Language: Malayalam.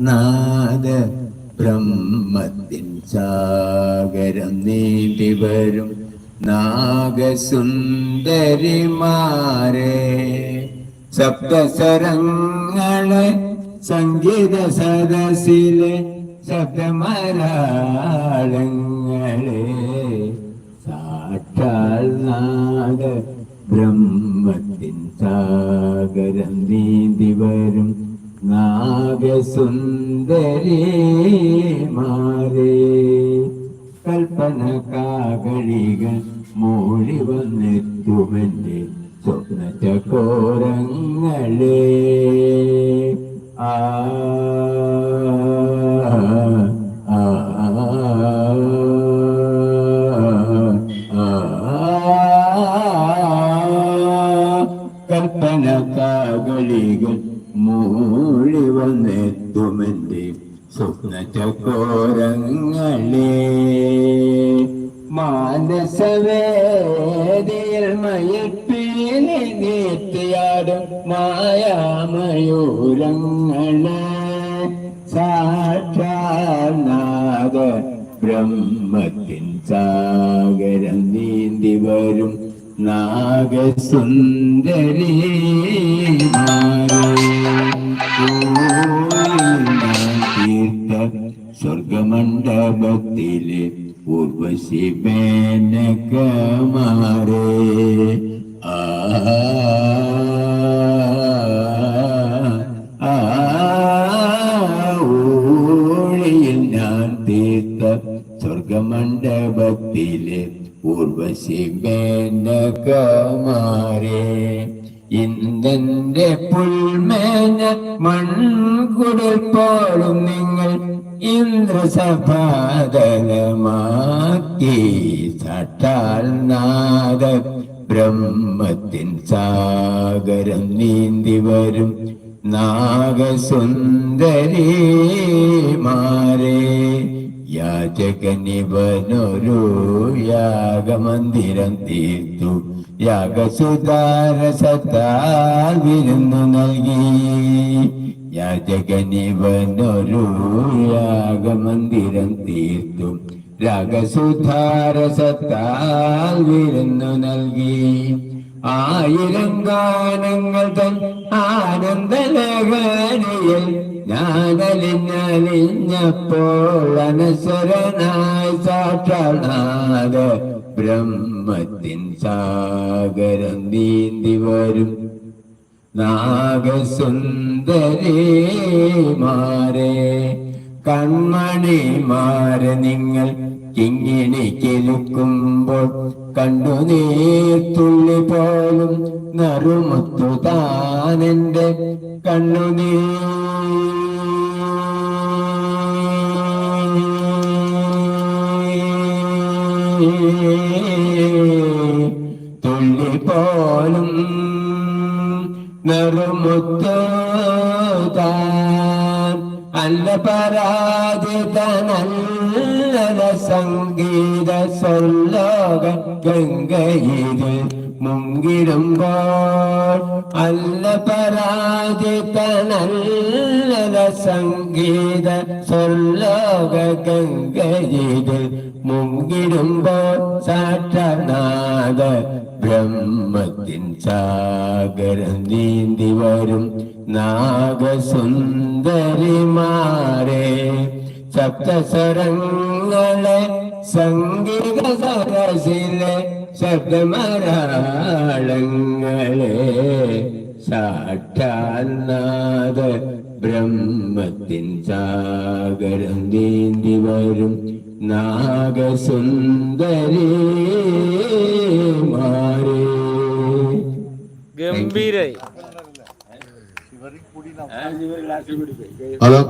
നാദ ബ്രഹ്മത്തിൻ സാഗരം നീന്തി വരും നാഗസുന്ദരിമാരെ. സപ്തസ്വരങ്ങളെ സംഗീത സദസ്സിലെ ശബ്ദമരാളങ്ങളെ നാഗസുന്ദരിമാരെ കൽപ്പന കാകളികൾ മൂളി വന്നെത്തുമെന്റെ സ്വപ്ന ചക്കോരങ്ങളെ ആ ആ, കാകളികൾ മൂളി വന്നെത്തുമെന്റെ സ്വപ്ന ചക്കോരങ്ങളെ മാനസവേദിയിൽ മയപ്പിനെ നീത്തിയാടും മായാമയൂരങ്ങളെ. സാക്ഷാനാഥ ബ്രഹ്മത്തിൻ സാഗരം നീന്തി വരും നാഗസുന്ദരി സ്വർഗമണ്ഡപത്തിലെ ഉർവശി മേനകമാരേ ആ ഊഴിയിൽ ഞാൻ തീർത്ത സ്വർഗമണ്ഡപത്തിലെ ഉർവശി മേനകമാരേ ഇന്നെന്റെ പുൽമേന മൺകുടൽ നിങ്ങൾ ഇന്ദ്രസഭാതലമാക്കി. സട്ടാൽ നാദ ബ്രഹ്മത്തിൻ സാഗരം നീന്തി വരും നാഗസുന്ദരിമാരെ. യാചകനിവനൊരു യാഗമന്ദിരം തീർത്തു. യാഗസുതാരസത്താവിരുന്നു നൽകി. യാചകനിവനൊരു യാഗമന്ദിരം തീർത്തു. രാഗസുധാരസത്താൽ വിരുന്നു നൽകി. ആയിരം ഗാനങ്ങൾ തൻ ആനന്ദലഹരിയിൽ ഞാനലിഞ്ഞലിഞ്ഞപ്പോൾ അനശ്വരനായി സാക്ഷാനാഥ ബ്രഹ്മത്തിൻ സാഗരം നീന്തി വരും. നാഗസുന്ദരിമാരെ കൺമണിമാരെ നിങ്ങൾ കിങ്ങിണി കിലുക്കുമ്പോൾ കണ്ടു നീത്തുള്ളി പോലും നറുമുത്തു താനെന്റെ കണ്ണുനീ തുള്ളി പോലും നറുമുത്തു താൻ അല്ല പരാജിതനല്ല സംഗീത സ്വർലോക ഗംഗയിൽ മുങ്ങിടുമ്പോൾ അല്ല പരാജിതനല്ല സംഗീത സ്വർലോക ഗംഗയിൽ മുങ്കിടുമ്പോൾ സാക്ഷനാഥ ബ്രഹ്മത്തിൻ സാഗരം നീന്തി വരും നാഗസുന്ദരിമാരെ. സപ്തസ്വരങ്ങളെ സംഗീത സരസിലെ ശബ്ദമരാളങ്ങളെ സാക്ഷാൽനാഥ ബ്രഹ്മത്തിൻ സാഗരം നീന്തി വരും നാഗസുന്ദരി ഗംഭീരായി. ഹലോ.